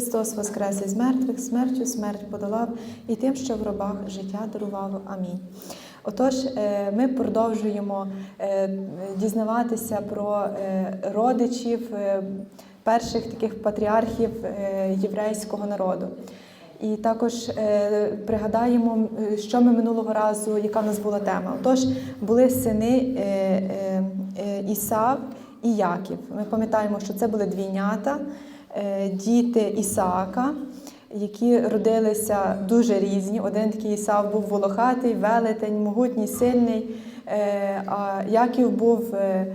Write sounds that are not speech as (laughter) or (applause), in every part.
Христос воскрес із мертвих, смертю смерть подолав і тим, що в гробах життя дарував. Амінь. Отож, е, ми продовжуємо е, дізнаватися про е, родичів перших таких патріархів єврейського народу. І також пригадаємо, що ми минулого разу, яка в нас була тема. Отож, були сини Ісав і Яків. Ми пам'ятаємо, що це були двійнята, діти Ісаака, які родилися дуже різні. Один такий Ісав був волохатий, велетень, могутній, сильний, е, а Яків був е,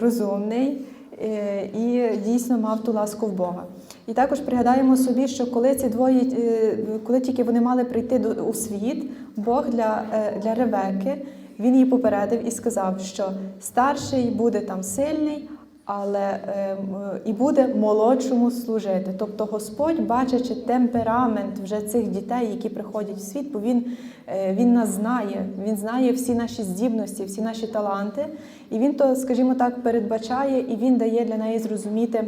розумний е, і дійсно мав ту ласку в Бога. І також пригадаємо собі, що коли ці двоє, е, коли тільки вони мали прийти у світ, Бог для, е, для Ревеки він її попередив і сказав, що старший буде там сильний, але е, і буде молодшому служити. Тобто Господь, бачачи темперамент вже цих дітей, які приходять в світ, бо він, е, він нас знає, він знає всі наші здібності, всі наші таланти, і він то, скажімо так, передбачає і він дає для неї зрозуміти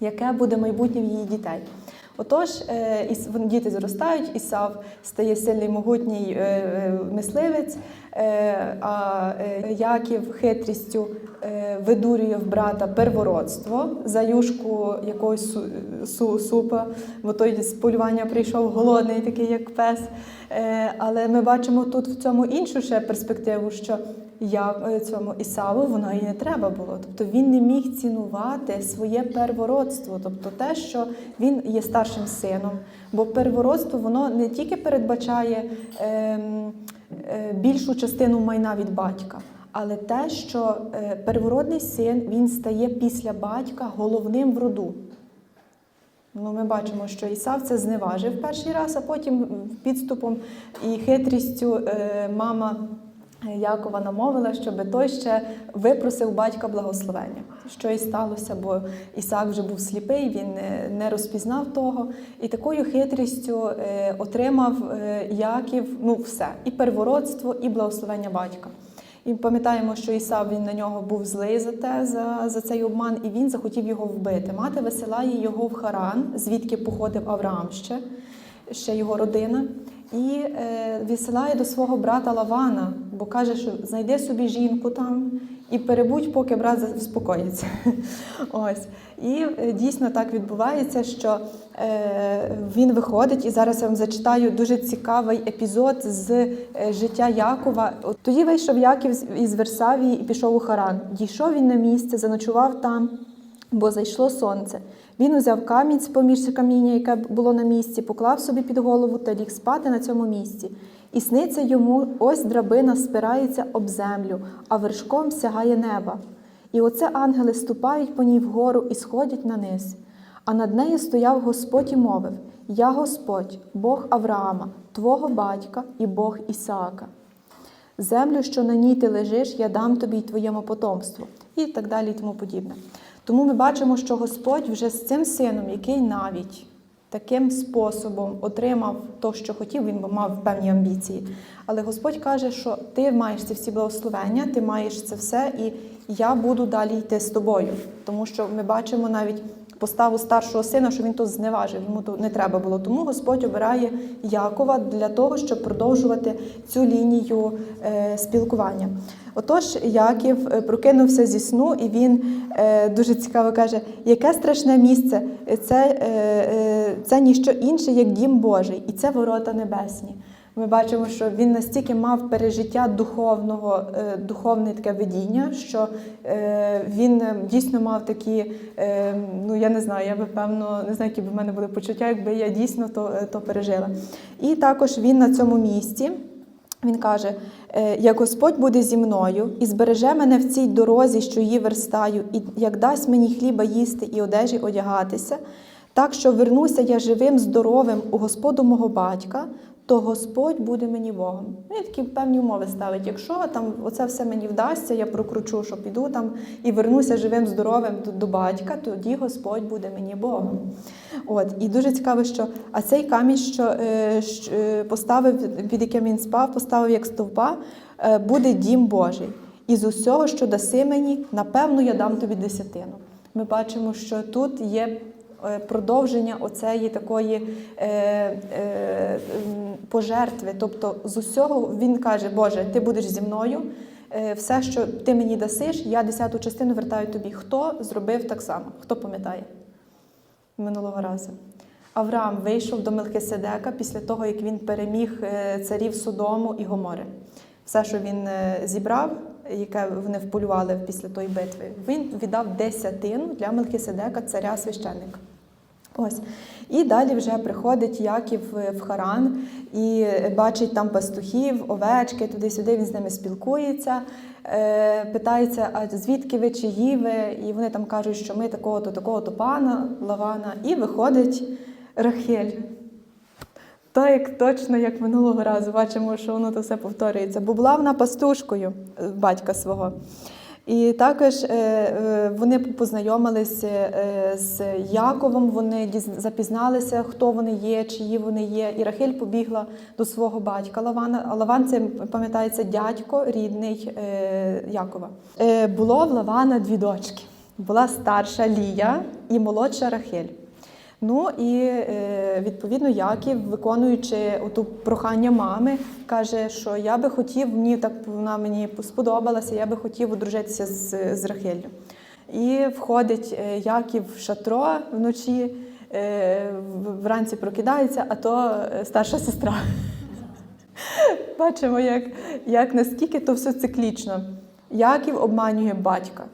яке буде майбутнє в її дітей. Отож, е, вон- діти зростають, Ісав стає сильний могутній е, е, мисливець, а Яків хитрістю видурює в брата первородство за юшку якогось су- су- супа, бо той з полювання прийшов голодний, такий як пес. Але ми бачимо тут в цьому іншу ще перспективу, що я е, цьому Ісаву воно і не треба було. Тобто він не міг цінувати своє первородство, тобто те, що він є старшим сином. Бо первородство воно не тільки передбачає ем, е, більшу частину майна від батька. Але те, що е, первородний син він стає після батька головним в роду. Ну, ми бачимо, що Ісав це зневажив перший раз, а потім підступом і хитрістю е, мама Якова намовила, щоб той ще випросив батька благословення. Що і сталося, бо Ісак вже був сліпий, він е, не розпізнав того. І такою хитрістю е, отримав е, Яків ну, все: і первородство, і благословення батька. І пам'ятаємо, що Ісав він на нього був злий за те, за, за цей обман, і він захотів його вбити. Мати висилає його в Харан, звідки походив Авраам ще, ще його родина, і е, висилає до свого брата Лавана, бо каже, що знайди собі жінку там і перебудь, поки брат заспокоїться. (laughs) Ось. І е, дійсно так відбувається, що е, він виходить, і зараз я вам зачитаю дуже цікавий епізод з життя Якова. Тоді вийшов Яків із Версавії і пішов у Харан. Дійшов він на місце, заночував там, бо зайшло сонце. Він узяв камінь з поміж каміння, яке було на місці, поклав собі під голову та ліг спати на цьому місці. І сниться йому, ось драбина спирається об землю, а вершком сягає неба. І оце ангели ступають по ній вгору і сходять на низ. А над нею стояв Господь і мовив: Я Господь, Бог Авраама, твого батька і Бог Ісаака. Землю, що на ній ти лежиш, я дам тобі й твоєму потомству, і так далі, і тому подібне. Тому ми бачимо, що Господь вже з цим сином, який навіть таким способом отримав то, що хотів, він мав певні амбіції. Але Господь каже, що ти маєш ці всі благословення, ти маєш це все, і я буду далі йти з тобою. Тому що ми бачимо навіть поставу старшого сина, що він то зневажив, йому то не треба було. Тому Господь обирає Якова для того, щоб продовжувати цю лінію е, спілкування. Отож, Яків е, прокинувся зі сну, і він е, дуже цікаво каже, яке страшне місце, це, це ніщо інше, як дім Божий, і це ворота небесні. Ми бачимо, що він настільки мав пережиття духовного, е, духовне таке видіння, що е, він е, дійсно мав такі, ну я не знаю, я би певно не знаю, які б в мене були почуття, якби я дійсно то, то пережила. І також він на цьому місці. Він каже: «Е, як Господь буде зі мною і збереже мене в цій дорозі, що її верстаю, і як дасть мені хліба їсти і одежі одягатися, так що вернуся я живим, здоровим у Господу мого батька, то Господь буде мені Богом. Ну, і такі певні умови ставить. Якщо там оце все мені вдасться, я прокручу, що піду там і вернуся живим, здоровим до, до батька, тоді Господь буде мені Богом. От і дуже цікаво, що а цей камінь, що е, е, поставив, під яким він спав, поставив як стовпа, е, буде дім Божий. І з усього, що даси мені, напевно, я дам тобі десятину. Ми бачимо, що тут є продовження оцеї такої е, е, пожертви. Тобто з усього він каже, Боже, ти будеш зі мною. е, Все, що ти мені дасиш, я десяту частину вертаю тобі. Хто зробив так само? Хто пам'ятає минулого разу? Авраам вийшов до Мелхиседека після того, як він переміг е, царів Содому і Гомори. Все, що він е, зібрав, яке вони вполювали після тої битви, він віддав десятину для Мелхиседека, царя священника. Ось. І далі вже приходить Яків е, в Харан і бачить там пастухів, овечки, туди-сюди, він з ними спілкується, е, питається, а звідки ви, чиї ви? І вони там кажуть, що ми такого-то, такого-то пана Лавана. І виходить Рахель. То як точно як минулого разу бачимо, що воно то все повторюється. Бо була вона пастушкою е, батька свого. І також е, е, вони познайомилися з Яковом, вони запізналися, хто вони є, чиї вони є. І Рахель побігла до свого батька Лавана. Лаван це пам'ятається дядько рідний Якова. Було в Лавана дві дочки. Була старша Лія і молодша Рахель. Ну і е, відповідно Яків, виконуючи оту прохання мами, каже, що я би хотів, мені так вона мені сподобалася, я би хотів одружитися з, з Рахеллю. І входить е, Яків в шатро вночі, е, вранці прокидається, а то старша сестра. Бачимо, як, як наскільки то все циклічно. Яків обманює батька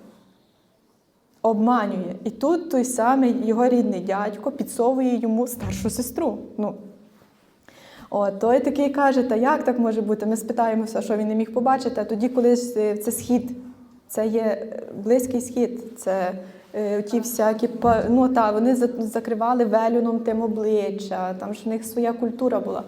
обманює. І тут той самий його рідний дядько підсовує йому старшу сестру. Ну, От, той такий каже, та як так може бути? Ми спитаємося, що він не міг побачити, а тоді, коли ж, е, це схід, це є е, близький схід, це е, ті всякі, ну та, вони закривали велюном тим обличчя, там ж в них своя культура була.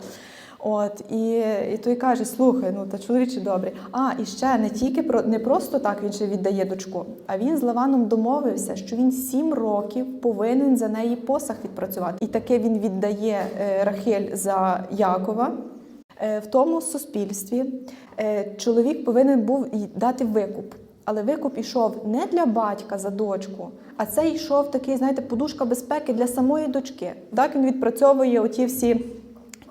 От, і, і той каже: слухай, ну та чоловіче добрий. А, і ще не тільки про не просто так він ще віддає дочку, а він з Лаваном домовився, що він сім років повинен за неї посаг відпрацювати. І таке він віддає е, Рахель за Якова. Е, В тому суспільстві е, чоловік повинен був дати викуп. Але викуп ішов не для батька за дочку, а це йшов такий, знаєте, подушка безпеки для самої дочки. Так він відпрацьовує оті всі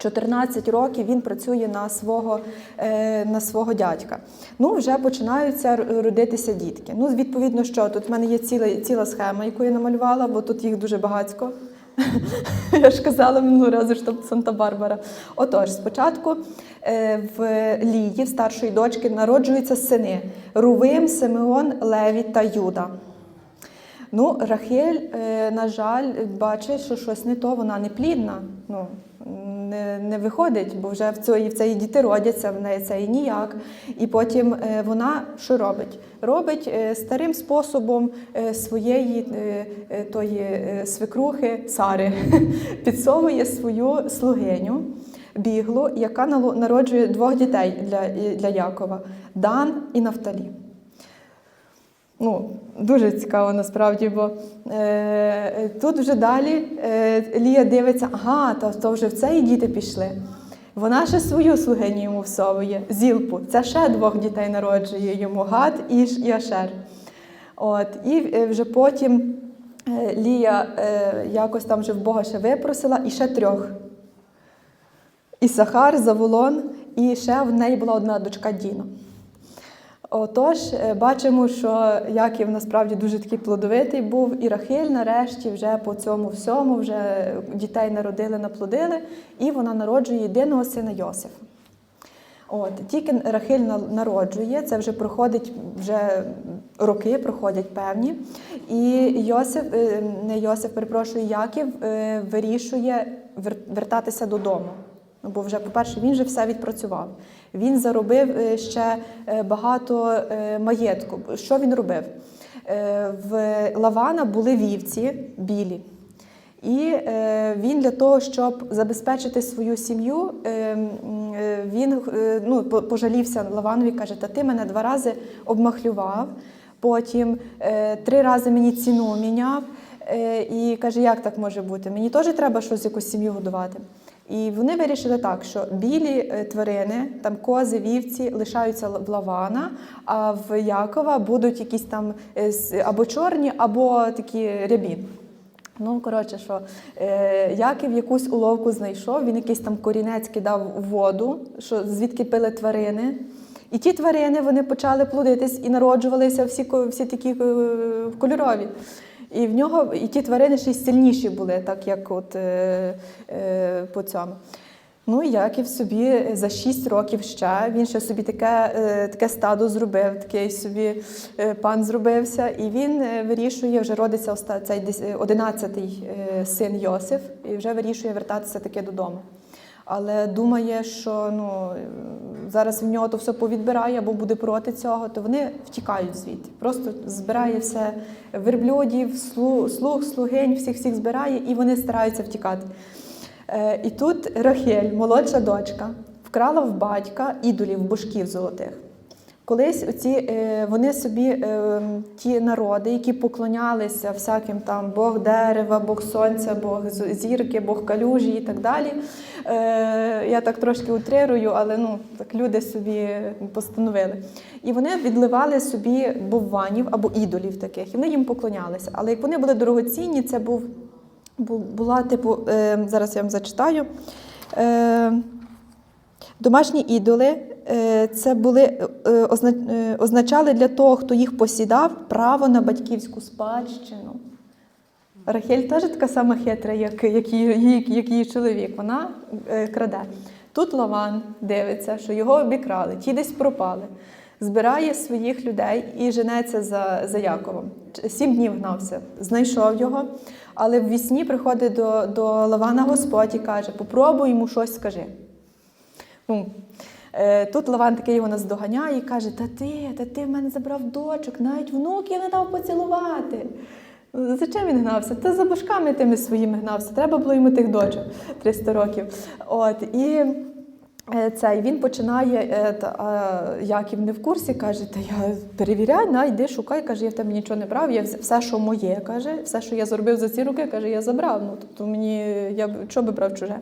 14 років він працює на свого, е, на свого дядька. Ну, вже починаються родитися дітки. Ну, відповідно, що тут в мене є ціла, ціла схема, яку я намалювала, бо тут їх дуже багатько. (laughs) Я ж казала минулого разу, що Санта-Барбара. Отож, спочатку е, в Лії, в старшої дочки, народжуються сини Рувим, Симеон, Леві та Юда. Ну, Рахель, е, на жаль, бачить, що щось не то, вона не плідна. Ну, не, не виходить, бо вже в цій, в цій діти родяться, в неї це і ніяк. І потім е, вона що робить? Робить е, старим способом е, своєї тої свекрухи Сари, (laughs) підсовує свою слугиню. Біглу, яка народжує двох дітей для, для Якова Дан і Нафталі. Ну, дуже цікаво насправді, бо е, тут вже далі е, Лія дивиться, ага, то, то вже в це і діти пішли. Вона ще свою слугиню йому всовує, зілпу. Це ще двох дітей народжує йому Гад і, і Ашер. От, і е, вже потім е, Лія е, якось там вже в Бога ще випросила, і ще трьох. Ісахар, Заволон, і ще в неї була одна дочка Діна. Отож, е, бачимо, що Яків насправді дуже такий плодовитий був, і Рахиль нарешті вже по цьому всьому вже дітей народили, наплодили, і вона народжує єдиного сина Йосифа. От, тільки Рахиль народжує, це вже проходить вже роки, проходять певні. І Йосиф, е, не Йосиф, перепрошую, Яків е, вирішує вертатися додому. Ну, бо вже, по-перше, він же все відпрацював. Він заробив е, ще е, багато е, маєтку. Що він робив? В Лавана були вівці білі. І він для того, щоб забезпечити свою сім'ю, він ну, пожалівся Лаванові, каже, та ти мене два рази обмахлював, потім три рази мені ціну міняв. І каже, як так може бути? Мені теж треба щось якусь сім'ю годувати. І вони вирішили так, що білі е, тварини, там кози, вівці, лишаються в Лавана, а в Якова будуть якісь там е, або чорні, або такі рябі. Ну, коротше, що е, Яків якусь уловку знайшов, він якийсь там корінець кидав у воду, що звідки пили тварини. І ті тварини вони почали плодитись і народжувалися всі, всі такі е, кольорові. І в нього і ті тварини ще й сильніші були, так як от е, е, по цьому. Ну, і Яків собі за 6 років ще, він ще собі таке, е, таке стадо зробив, такий собі е, пан зробився, і він е, вирішує, вже родиться цей дес- е, 11-й е, син Йосиф, і вже вирішує вертатися таки додому. Але думає, що ну, зараз в нього то все повідбирає або буде проти цього, то вони втікають звідти. Просто збирає все верблюдів, слуг, слугинь, всіх всіх збирає, і вони стараються втікати. Е, І тут Рахель, молодша дочка, вкрала в батька ідолів божків золотих. Колись оці, е, вони собі, е, ті народи, які поклонялися всяким там Бог дерева, Бог сонця, Бог зірки, Бог калюжі і так далі. Е, Я так трошки утрирую, але ну, так люди собі постановили. І вони відливали собі бовванів або ідолів таких, і вони їм поклонялися. Але як вони були дорогоцінні, це був була типу, зараз я вам зачитаю. Домашні ідоли е, це були, е, е, означали для того, хто їх посідав, право на батьківську спадщину. Рахель теж така сама хитра, як, як, її, як її чоловік. Вона краде. Тут Лаван дивиться, що його обікрали, ті десь пропали. Збирає своїх людей і женеться за, за Яковом. Сім днів гнався, знайшов його, але в вісні приходить до, до Лавана Господь і каже: попробуй йому щось скажи. Ну, е, Тут Лаван такий його наздоганяє і каже: Та ти, та ти в мене забрав дочок, навіть внуків не дав поцілувати. Зачем він гнався? Та за башками тими своїми гнався. Треба було йому тих дочок 300 років. От, і е, цей, він починає, е, та, а Яків не в курсі, каже, та я перевіряй, на, йди, шукай, каже, я в тебе нічого не брав, я все, що моє, каже, все, що я зробив за ці роки, каже, я забрав. Ну, тобто мені, я чого би брав чуже?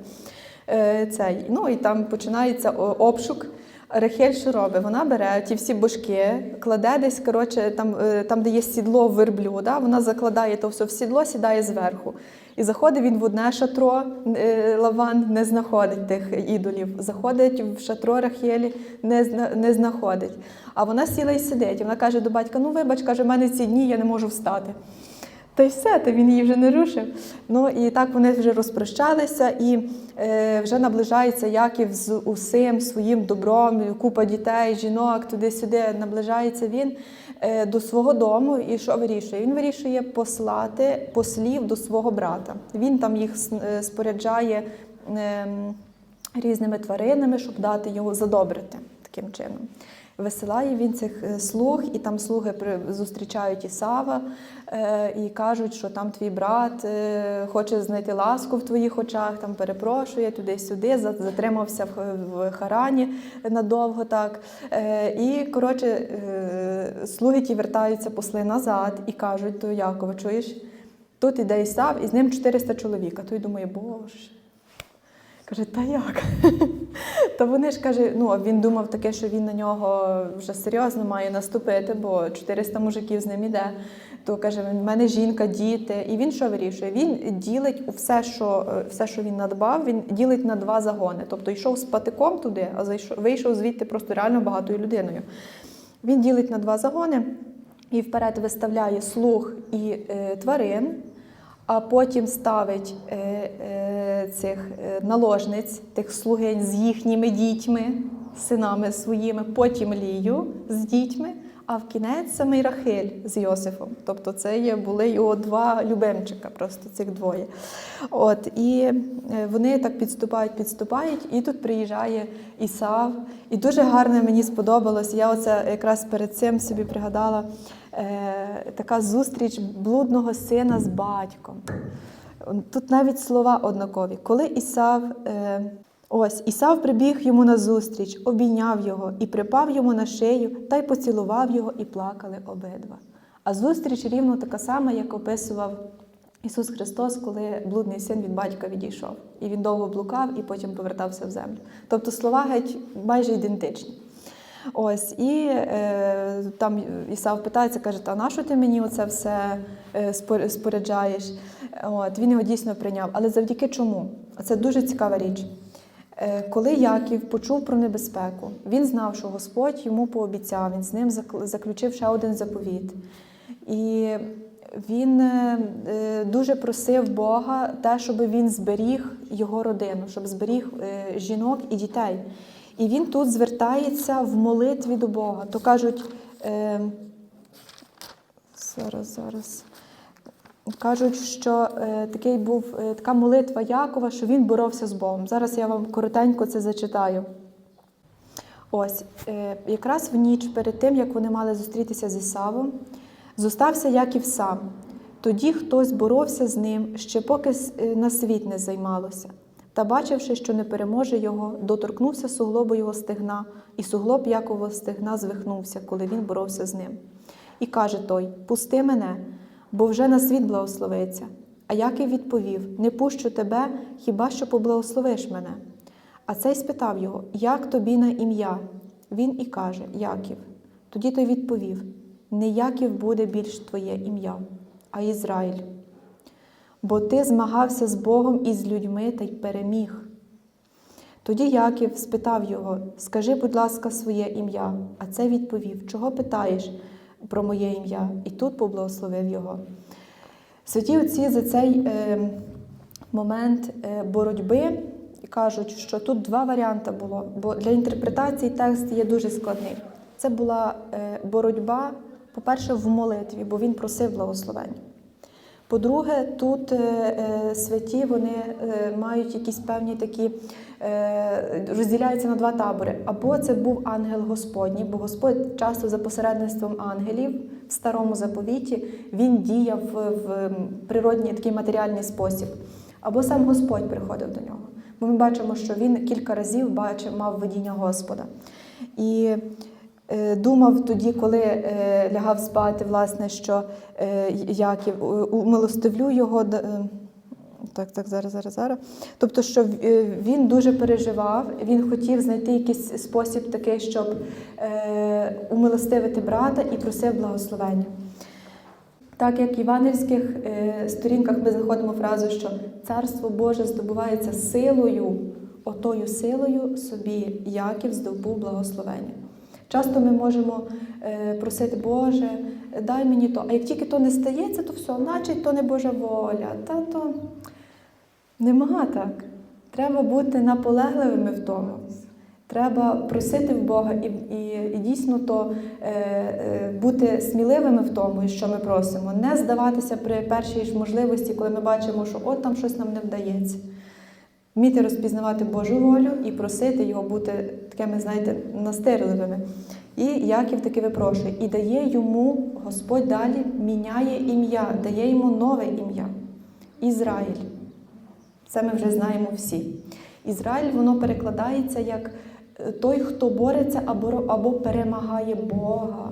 Е, цей. Ну і там починається обшук. Рахель що робить? Вона бере ті всі божки, кладе десь, коротше, там, е, там де є сідло верблюда, вона закладає то все в сідло, сідає зверху. І заходить він в одне шатро, е, Лаван не знаходить тих ідолів. Заходить в шатро Рахелі, не, не знаходить. А вона сіла і сидить. І вона каже до батька: ну вибач, каже, в мене ці дні, я не можу встати. Та й все, та він її вже не рушив. Ну і так вони вже розпрощалися, і е, вже наближається Яків з усім своїм добром, купа дітей, жінок, туди-сюди наближається він е, до свого дому. І що вирішує? Він вирішує послати послів до свого брата. Він там їх е, споряджає ем, різними тваринами, щоб дати його задобрити таким чином. Висилає він цих е, слуг, і там слуги зустрічають Ісава е, і кажуть, що там твій брат е, хоче знайти ласку в твоїх очах, там перепрошує туди-сюди, за- затримався в, Харані надовго так. І коротше, слуги ті вертаються посли назад і кажуть до Якова, чуєш, тут іде Ісав, і з ним 400 чоловік. А той думає, боже. Каже, та як? (laughs) Та вони ж каже, ну він думав таке, що він на нього вже серйозно має наступити, бо 400 мужиків з ним іде. То каже, в мене жінка, діти. І він що вирішує? Він ділить все, що е, все, що він надбав, він ділить на два загони. Тобто йшов з патиком туди, а зайшов, вийшов звідти просто реально багатою людиною. Він ділить на два загони і вперед виставляє слуг і е, тварин а потім ставить е, е, цих е, наложниць, тих слугинь з їхніми дітьми, синами своїми, потім Лію з дітьми, а в кінець самий Рахиль з Йосифом. Тобто це були його два любимчика, просто цих двоє. От, і вони так підступають, підступають, і тут приїжджає Ісав. І дуже гарно мені сподобалось. Я оце якраз перед цим собі пригадала е, така зустріч блудного сина з батьком. Тут навіть слова однакові. Коли Ісав, е, ось Ісав прибіг йому на зустріч, обійняв його і припав йому на шию, та й поцілував його, і плакали обидва. А зустріч рівно така сама, як описував Ісус Христос, коли блудний син від батька відійшов. І він довго блукав і потім повертався в землю. Тобто слова геть майже ідентичні. Ось, і е, там Ісав питається, каже, а на що ти мені оце все е, споряджаєш? От, він його дійсно прийняв. Але завдяки чому? Це дуже цікава річ. Е, Коли Яків почув про небезпеку, він знав, що Господь йому пообіцяв, він з ним заключив ще один заповіт. І він е, дуже просив Бога те, щоб він зберіг його родину, щоб зберіг жінок і дітей. І він тут звертається в молитві до Бога. То кажуть, е, зараз, зараз. Кажуть, що е, такий був е, така молитва Якова, що він боровся з Богом. Зараз я вам коротенько це зачитаю. Ось, е, якраз в ніч перед тим, як вони мали зустрітися з Ісавом, зостався Яків сам. Тоді хтось боровся з ним, ще поки е, на світ не займалося. Та, бачивши, що не переможе його, доторкнувся суглобу його стегна, і суглоб Якового стегна звихнувся, коли він боровся з ним. І каже той: Пусти мене, бо вже на світ благословиться. А Яків відповів: Не пущу тебе, хіба що поблагословиш мене. А цей спитав його, як тобі на ім'я? Він і каже, Яків. Тоді той відповів: Не Яків буде більш твоє ім'я, а Ізраїль. Бо ти змагався з Богом і з людьми та й переміг. Тоді Яків спитав його: Скажи, будь ласка, своє ім'я. А цей відповів: Чого питаєш про моє ім'я? І тут поблагословив його. Святі отці за цей е, момент е, боротьби кажуть, що тут два варіанти було, бо для інтерпретації текст є дуже складний. Це була е, боротьба, по-перше, в молитві, бо він просив благословення. По-друге, тут е, е, святі вони е, мають якісь певні такі, розділяються на два табори. Або це був ангел Господній, бо Господь часто за посередництвом ангелів в старому заповіті він діяв в, природній такий матеріальний спосіб. Або сам Господь приходив до нього. Бо ми бачимо, що він кілька разів бачив, мав видіння Господа. І думав тоді, коли е, лягав спати, власне, що е, Яків е, умилостивлю його. е, Так, так, зараз, зараз, зараз. Тобто, що е, він дуже переживав, він хотів знайти якийсь спосіб такий, щоб е, умилостивити брата і просив благословення. Так як в івангельських е, сторінках ми знаходимо фразу, що царство Боже здобувається силою, отою силою собі Яків здобув благословення. Часто ми можемо е, просити, Боже, дай мені то. А як тільки то не стається, то все, значить то не Божа воля. Та то нема так. Треба бути наполегливими в тому. Треба просити в Бога і, і, і дійсно то е, е, бути сміливими в тому, що ми просимо, не здаватися при першій ж можливості, коли ми бачимо, що от там щось нам не вдається. Вміти розпізнавати Божу волю і просити його бути такими, знаєте, настирливими. І Яків таки випрошує, і дає йому Господь далі міняє ім'я, дає йому нове ім'я Ізраїль. Це ми вже знаємо всі. Ізраїль воно перекладається як е, той, хто бореться або, або перемагає Бога.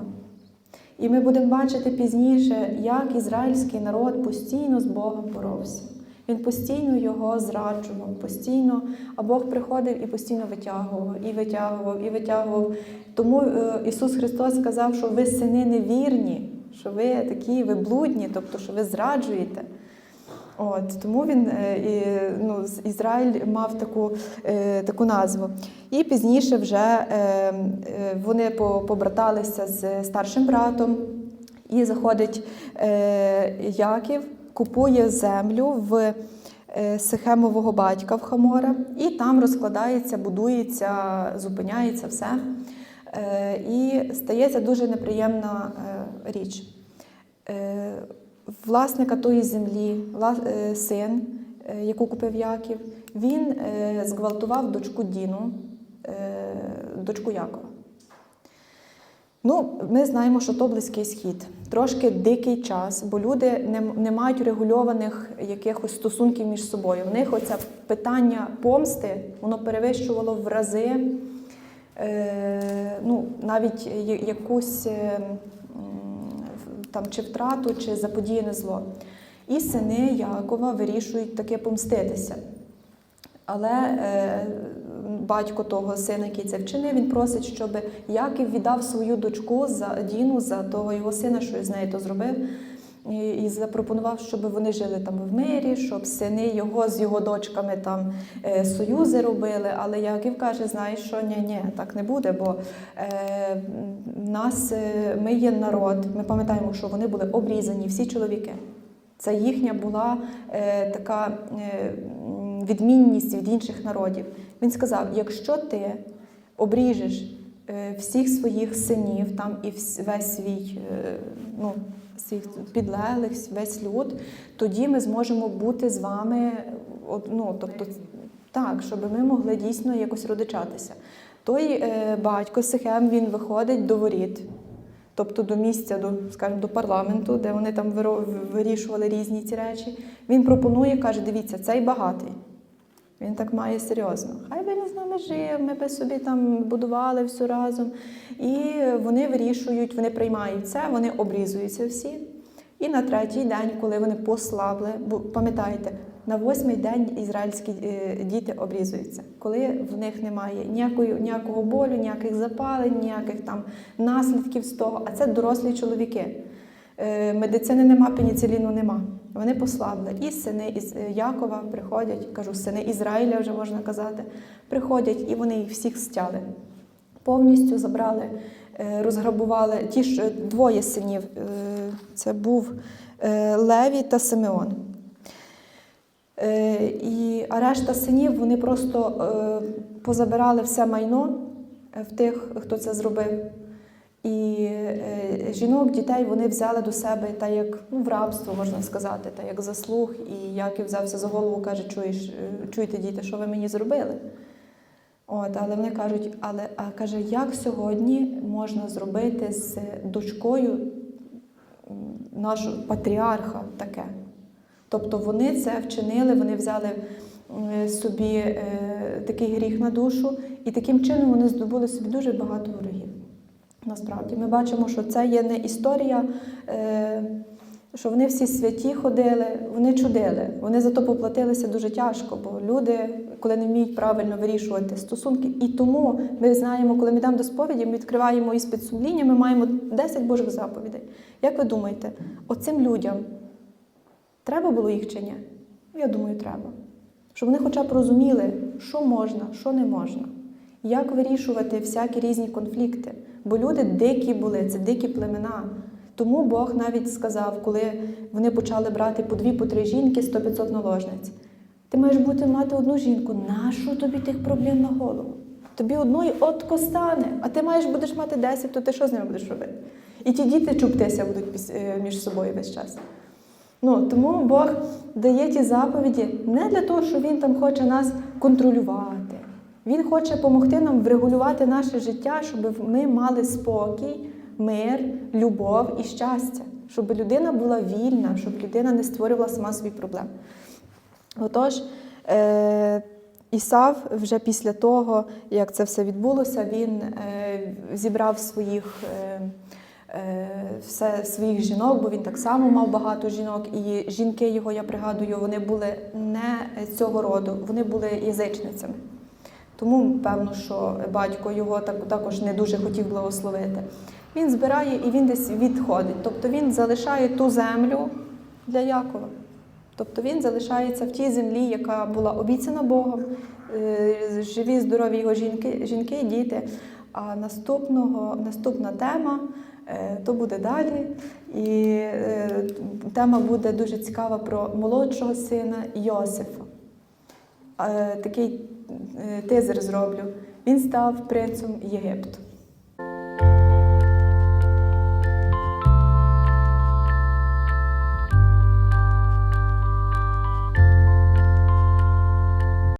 І ми будемо бачити пізніше, як ізраїльський народ постійно з Богом боровся. Він постійно його зраджував, постійно, а Бог приходив і постійно витягував, і витягував, і витягував. Тому е, Ісус Христос сказав, що ви сини невірні, що ви такі, ви блудні, тобто, що ви зраджуєте. От, тому він е, і, ну, Ізраїль мав таку, е, таку назву. І пізніше вже е, е, вони побраталися з старшим братом, і заходить е, Яків, купує землю в е, Сихемового батька в Хамора, і там розкладається, будується, зупиняється все. Е, і стається дуже неприємна е, річ. Власника тої землі, син, яку купив Яків, він зґвалтував дочку Діну, дочку Якова. Ну, ми знаємо, що то близький схід, трошки дикий час, бо люди не, не мають регульованих якихось стосунків між собою. В них оце питання помсти воно перевищувало в рази е, ну, навіть якусь е, там, чи втрату, чи заподіяне зло. І сини Якова вирішують таки помститися. Але е, батько того сина, який це вчинив, він просить, щоб Яків віддав свою дочку за Діну, за того його сина, що з нею то зробив. І, запропонував, щоб вони жили там в мирі, щоб сини його з його дочками там е, союзи робили. Але Яків каже: знаєш, що ні, ні, так не буде, бо е, нас е, ми є народ. Ми пам'ятаємо, що вони були обрізані, всі чоловіки. Це їхня була е, така е, відмінність від інших народів. Він сказав: якщо ти обріжеш е, всіх своїх синів там і весь свій, е, ну, всіх підлеглих, весь люд, тоді ми зможемо бути з вами, ну, тобто, так, щоб ми могли дійсно якось родичатися. Той е, батько Сихем він виходить до воріт. Тобто до місця, до, скажімо, до парламенту, де вони там вирішували різні ці речі. Він пропонує, каже: дивіться, цей багатий. Він так має серйозно. Хай би він з нами жив, ми би собі там будували все разом. І вони вирішують, вони приймають це, вони обрізуються всі. І на третій день, коли вони послабли, пам'ятаєте, на восьмий день ізраїльські е, діти обрізуються, коли в них немає ніякої, ніякого болю, ніяких запалень, ніяких там наслідків з того. А це дорослі чоловіки. Е, Медицини нема, пеніциліну нема. Вони послабли. І сини із е, Якова приходять, кажу, сини Ізраїля вже можна казати, приходять і вони їх всіх стяли. Повністю забрали, е, розграбували ті ж двоє синів. е, Це був е, Леві та Симеон. Е, І а решта синів вони просто е, позабирали все майно е, в тих, хто це зробив. І е, жінок, дітей вони взяли до себе та як ну, в рабство, можна сказати, та як заслуг. І Яків взявся за голову, каже: Чуєш, е, чуєте, діти, що ви мені зробили? От, але вони кажуть, але а каже, як сьогодні можна зробити з дочкою нашого патріарха таке? Тобто вони це вчинили, вони взяли собі е, такий гріх на душу, і таким чином вони здобули собі дуже багато ворогів. Насправді, ми бачимо, що це є не історія, е, що вони всі святі ходили, вони чудили. Вони за то поплатилися дуже тяжко, бо люди, коли не вміють правильно вирішувати стосунки, і тому ми знаємо, коли ми йдемо до сповіді, ми відкриваємо із сумління, ми маємо 10 Божих заповідей. Як ви думаєте, оцим людям треба було їх чи ні? Я думаю, треба. Щоб вони хоча б розуміли, що можна, що не можна, як вирішувати всякі різні конфлікти. Бо люди дикі були, це дикі племена. Тому Бог навіть сказав, коли вони почали брати по дві, по три жінки, 100-500 наложниць. Ти маєш бути мати одну жінку. Нащо тобі тих проблем на голову? Тобі одної отко стане, а ти маєш будеш мати 10, то ти що з ними будеш робити? І ті діти чуптися будуть е, між собою весь час. Ну, тому Бог дає ті заповіді не для того, що Він там хоче нас контролювати. Він хоче допомогти нам врегулювати наше життя, щоб ми мали спокій, мир, любов і щастя, щоб людина була вільна, щоб людина не створювала сама собі проблем. Отож, е, Ісав вже після того, як це все відбулося, він е, зібрав своїх. Е, е, все своїх жінок, бо він так само мав багато жінок, і жінки його, я пригадую, вони були не цього роду, вони були язичницями. Тому певно, що батько його так, також не дуже хотів благословити. Він збирає і він десь відходить. Тобто він залишає ту землю для Якова. Тобто він залишається в тій землі, яка була обіцяна Богом, е, живі, здорові його жінки, жінки діти. А наступного, наступна тема е, то буде далі. І е, тема буде дуже цікава про молодшого сина Йосифа. Такий тизер зроблю. Він став принцем Єгипту.